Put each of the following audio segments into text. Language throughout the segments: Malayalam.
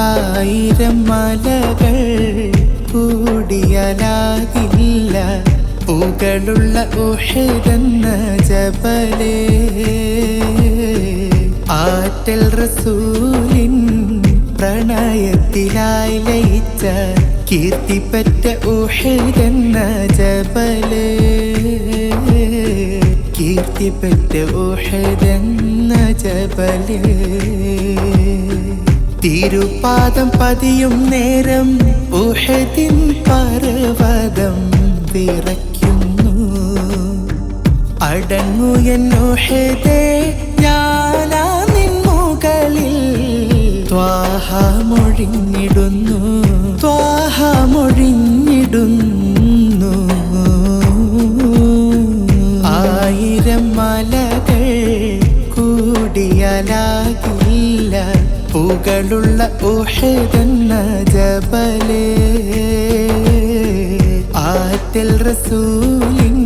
ആയിരം മലകൾ കൂടിയാലാകില്ല. പൂകളുള്ള ഉഹരെന്ന ജബലേ ആറ്റൽ റസൂലിൻ പ്രണയത്തിലായി ലയിച്ച കീർത്തിപ്പറ്റ ഉഹരെന്ന ജബലേ കീർത്തിപ്പറ്റ ഉഹരെന്ന ജബലേ തിരുപാദം പതിയും നേരം ഉഹദിൻ പർവതം വിറയ്ക്കുന്നു. അടങ്ങു എന്നുഹദേ ഞാനാ നിൻ മുകളിൽ. ത്വാഹ മൊഴിഞ്ഞിടുന്നു ത്വാഹ മൊഴിഞ്ഞിടുന്നു ആയിരം മലകൾ കൂടിയാലാകില്ല. പുകളുള്ള ഉഹദെന്ന ജബലേ ആറ്റിൽ റസൂലിൻ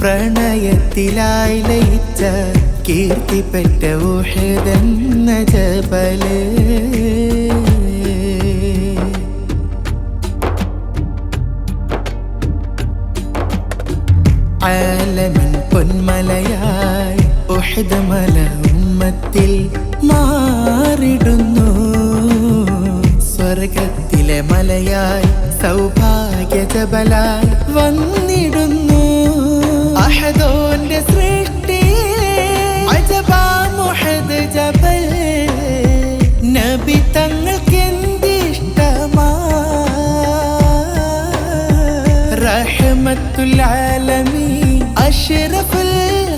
പ്രണയത്തിലായി ലയിച്ച കീർത്തിപ്പറ്റ ഉഹദെന്ന ജബലേ ആലമിൻ പൊന്മലയായി ഉഹദ് മല ഉമ്മത്തിൽ മാറിടുന്നു മലയായി സൗഭാഗ്യ ജബലായി വന്നിടുന്നു. അഹദോന്റെ സൃഷ്ടിയിലെ ജബൽ. നബി തങ്ങൾക്ക് എന്തിഷ്ടമാ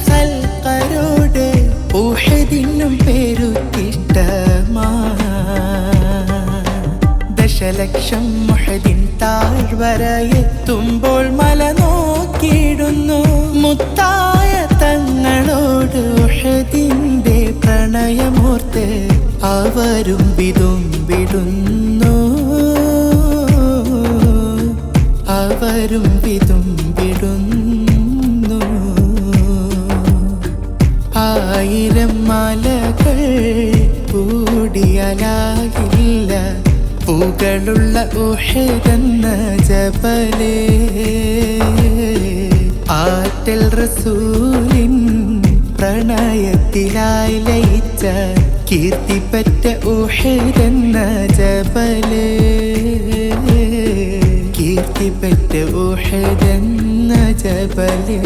ഖൽഖരോട് ഉഹദിനും ദശലക്ഷം മുഹദിൻ താഴ്വരയെത്തുമ്പോൾ മല നോക്കിയിടുന്നു. മുത്തായ തങ്ങളോട് ഉഹദിന്റെ പ്രണയമോർത്ത് അവരും വിതുമ്പിടുന്നു. അവരും വിതുമ്പിടുന്നു. ആയിരം മലകൾ കൂടിയാലാകില്ല. പുകളുള്ള ഉഹരെന്ന ജബലേ ആറ്റൽ റസൂലിൻ പ്രണയത്തിലായി ലയിച്ച കീർത്തിപ്പറ്റ ഉഹരെന്ന ജബലേ കീർത്തിപ്പറ്റ ഉഹരെന്ന ജബലേ